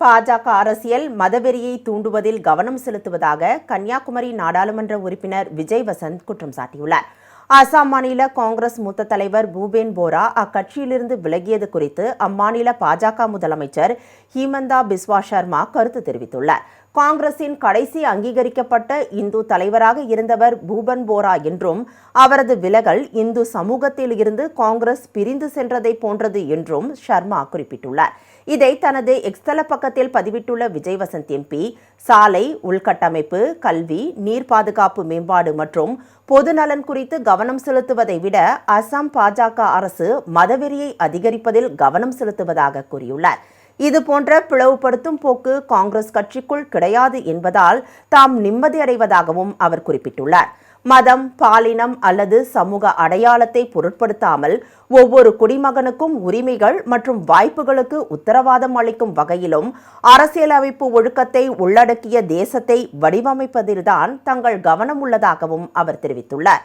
பாஜக அரசியல் மதவெறியை தூண்டுவதில் கவனம் செலுத்துவதாக கன்னியாகுமரி நாடாளுமன்ற உறுப்பினர் விஜய் வசந்த் குற்றம் சாட்டியுள்ளார். அசாம் மாநில காங்கிரஸ் மூத்த தலைவர் பூபேன் போரா அக்கட்சியிலிருந்து விலகியது குறித்து அம்மாநில பாஜக முதலமைச்சர் ஹிமந்தா பிஸ்வா சர்மா கருத்து தெரிவித்துள்ளார். காங்கிரசின் கடைசி அங்கீகரிக்கப்பட்ட இந்து தலைவராக இருந்தவர் பூபன் போரா என்றும் அவரது விலகல் இந்து சமூகத்தில் இருந்து காங்கிரஸ் பிரிந்து சென்றதை போன்றது என்றும் சர்மா குறிப்பிட்டுள்ளார். இதை தனது எக்ஸ்தல பக்கத்தில் பதிவிட்டுள்ள விஜய் வசந்த் எம்பி சாலை உள்கட்டமைப்பு கல்வி நீர் பாதுகாப்பு மேம்பாடு மற்றும் பொதுநலன் குறித்து கவனம் செலுத்துவதை விட அசாம் பாஜக அரசு மதவெறியை அதிகரிப்பதில் கவனம் செலுத்துவதாக கூறியுள்ளார். இது போன்ற பிளவுபடுத்தும் போக்கு காங்கிரஸ் கட்சிக்குள் கிடையாது என்பதால் தாம் நிம்மதியடைவதாகவும் அவர் குறிப்பிட்டுள்ளார். மதம் பாலினம் அல்லது சமூக அடையாளத்தை பொருட்படுத்தாமல் ஒவ்வொரு குடிமகனுக்கும் உரிமைகள் மற்றும் வாய்ப்புகளுக்கு உத்தரவாதம் அளிக்கும் வகையிலும் அரசியலமைப்பு ஒழுக்கத்தை உள்ளடக்கிய தேசத்தை வடிவமைப்பதில்தான் தங்கள் கவனம் உள்ளதாகவும் அவர் தெரிவித்துள்ளார்.